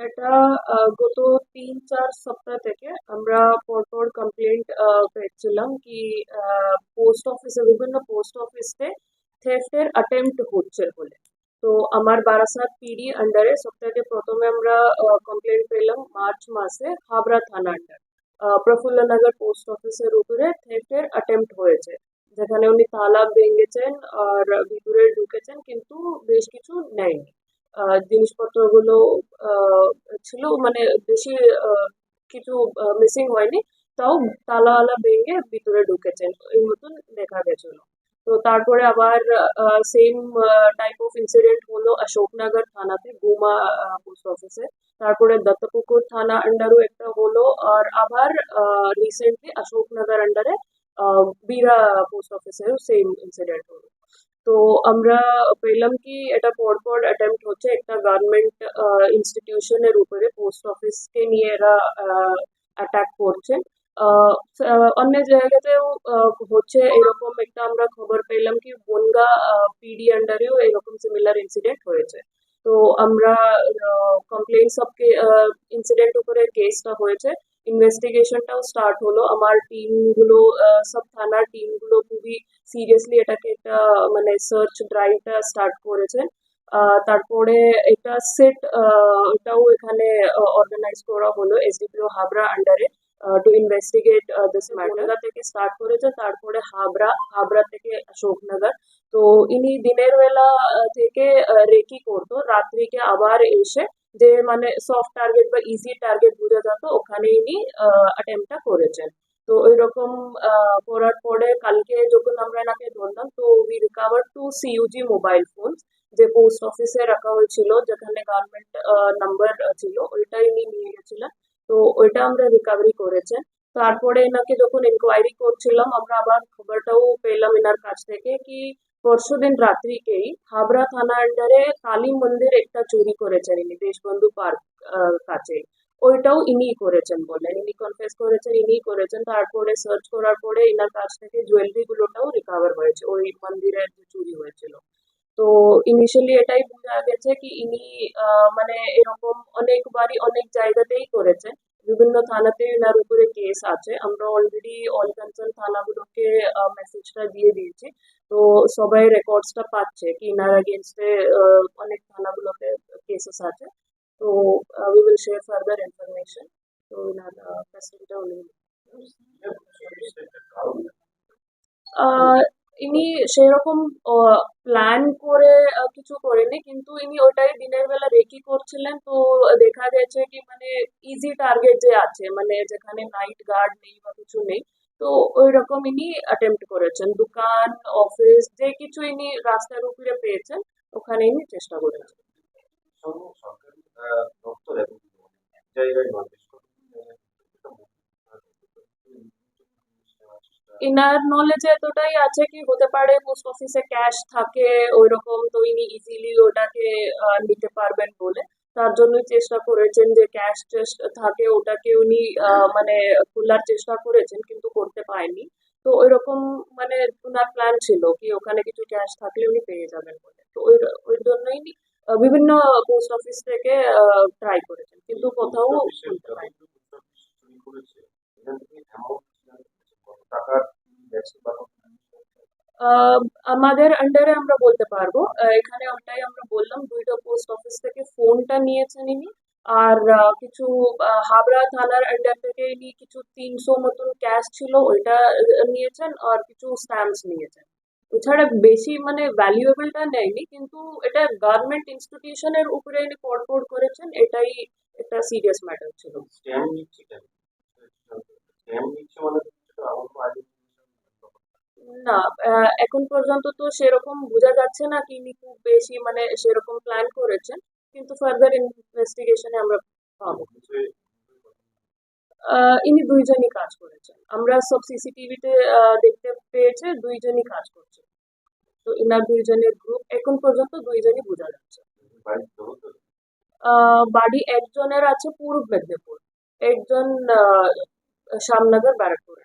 এটা গত তিন, চার সপ্তাহ থেকে আমরা পরপর কমপ্লেন্ট পেয়েছিলাম কি পোস্ট অফিসে বিভিন্ন পোস্ট অফিসে থেফটের অ্যাটেম্প্ট হচ্ছে বলে। তো আমার বারাসাত পিডি আন্ডারে সপ্তাহে প্রথমে আমরা কমপ্লেন্ট পেলাম মার্চ মাসে হাবড়া থানা আন্ডার প্রফুল্লনগর পোস্ট অফিসের উপরে থেফটের অ্যাটেম্প্ট হয়েছে। যেখানে উনি তালা ভেঙেছেন আর ভিতরে ঢুকেছেন কিন্তু বেশ কিছু নেয়নি। জিনিসপত্রগুলো ছিল মানে বেশি কিছু মিসিং হয়নি। তাও তালাওয়ালা ভেঙে ভিতরে ঢুকেছেন এই মতন দেখা গেছিল। তো তারপরে আবার সেম টাইপ অফ ইনসিডেন্ট হলো অশোকনগর থানাতে গুমা পোস্ট অফিসে তারপরে দত্তপুকুর থানা আন্ডারও একটা হলো, আর আবার রিসেন্টলি অশোকনগর আন্ডারে বীরা পোস্ট অফিসেও সেম ইনসিডেন্ট হলো। তো আমরা পেলাম কি এটা পরপর অ্যাটেম্প্ট হচ্ছে একটা গভর্নমেন্ট ইনস্টিটিউশনের উপরে পোস্ট অফিসকে নিয়ে এরা অ্যাটাক আহ, অন্য জায়গাতেও হচ্ছে এরকম একটা আমরা খবর পেলাম কি বনগা পিডি আন্ডারেও এরকম সিমিলার ইনসিডেন্ট হয়েছে। তো আমরা কমপ্লেন সবকে ইনসিডেন্ট উপরে কেসটা হয়েছে। ইনভেস্টিগেশনটাও স্টার্ট হলো। আমার টিমগুলো সব থানার টিমগুলো খুবই সিরিয়াসলি এটাকে একটা মানে সার্চ ড্রাইভটা স্টার্ট করেছেন আহ, তারপরে এটা সেট এটাও এখানে অর্গানাইজ করা হলো এসডিপিও হাবড়া আন্ডারে টু ইনভেস্টিগেট দিস ম্যাটার থেকে স্টার্ট করেছে? তারপরে হাবড়া হাবড়া থেকে অশোকনগর। তো ইনি দিনের বেলা থেকে রেকি করতো। রাত্রিকে আবার এসে যে মানে সফট টার্গেট বা ইজি টার্গেট বোঝা যেত ওখানে ইনি অ্যাটেম্পটা করেছেন। তো ওই রকম করার পরে কালকে যখন আমরা এনাকে ধরলাম, তো we recover two CUG mobile phone যে পোস্ট অফিসে রাখা হয়েছিল, যেখানে গভর্নমেন্ট নাম্বার ছিল, ওইটাই ইনি নিয়ে গেছিলেন। তো ওইটা আমরা রিকভারি করেছেন। তারপরে এনাকে যখন ইনকোয়ারি করছিলাম, আমরা আবার খবরটাও পেলাম এনার কাছ থেকে কি পরশু দিন রাত্রিকেই হাবড়া থানা আন্ডারে কালী মন্দির একটা চুরি করেছেন ইনি, দেশবন্ধু পার্ক কাছে। ওইটাও ইনি করেছেন বললেন। ইনি কনফেস করেছেন ইনি করেছেন। তারপরে সার্চ করার পরে এনার কাছ থেকে জুয়েলারি গুলোটাও রিকভার হয়েছে, ওই মন্দিরের যে চুরি হয়েছিল। তো ইনিশিয়ালি এটাই বোঝা গেছে কি ইনি মানে এরকম অনেকবারই অনেক জায়গাতেই করেছেন। বিভিন্ন থানাতে এনার উপরে কেস আছে। আমরা অলরেডি অল কনসার্ন থানাগুলোকে মেসেজটা দিয়ে দিয়েছি। তো সবাই রেকর্ডসটা পাচ্ছে কি ইনার এগেনস্টে অনেক থানাগুলোতে কেসেস আছে। তো we will share further information তো ইনার ফ্যাসিলিটিটা উনি ইনি সেরকম প্ল্যান করে কিছু করেনি কিন্তু ইনি ওটাই দিনের বেলা রেকি করছিলেন, তো দেখা গেছে কি মানে ইজি টার্গেট যে আছে মানে যেখানে নাইট গার্ড নেই বা কিছু নেই, তো ওই রকম ইনি অ্যাটেম্প্ট করেছেন। দোকান অফিস যে কিছু ইনি রাস্তার উপরে পেয়েছেন, ওখানে ইনি চেষ্টা করেছেন। ইনার নলেজে এতটাই আছে কি হতে পারে পোস্ট অফিসে ক্যাশ থাকে ওই রকম তো ইনি ইজিলি ওটাকে নিতে পারবেন বলে। তার জন্যই চেষ্টা করেছেন যে ক্যাশ থাকে ওটাকে উনি মানে খোলার চেষ্টা করেছেন কিন্তু করতে পারেনি তো ওই রকম মানে ওনার প্ল্যান ছিল কি ওখানে কিছু ক্যাশ থাকলে উনি পেয়ে যাবেন বলে। তো ওই ওই জন্যই বিভিন্ন পোস্ট অফিস থেকে ট্রাই করেছেন। কিন্তু কোথাও খুলতে পারেনি চুরি করেছে এখান থেকে অ্যামাউন্ট কত টাকার গেছে বা কত আহ, আমাদের আন্ডারে আমরা বলতে পারব। এখানে ওটাই আমরা বললাম, দুইটা পোস্ট অফিস থেকে ফোনটা নিয়েছেন ইনি। আর কিছু হাবড়া থানার আন্ডার থেকে ইনি কিছু তিনশো মতন ক্যাশ ছিল, ওইটা নিয়েছেন আর কিছু স্ট্যাম্পস নিয়েছেন। এছাড়া বেশি মানে ভ্যালুয়েবলটা নেয়নি, কিন্তু এটা গভর্নমেন্ট ইনস্টিটিউশনের উপরে ইনি পড়পড় করেছেন, এটাই একটা সিরিয়াস ম্যাটার ছিল। স্ক্যাম নিচ্ছে মানে না এখন পর্যন্ত তো সেরকম বোঝা যাচ্ছে না তিনি খুব বেশি মানে সেরকম প্ল্যান করেছেন কিন্তু ফার্দার ইনভেস্টিগেশনে আমরা পাবো। ইনি দুইজনই কাজ করেছেন। আমরা সব সিসিটিভিতে দেখতে পেয়েছে, দুইজনই কাজ করছে। তো ইনার দুইজনের গ্রুপ এখন পর্যন্ত দুইজনই বোঝা যাচ্ছে। বাড়ি একজনের আছে পূর্ব মেদিনীপুর, একজন শ্যামনগর ব্যারাকপুরে।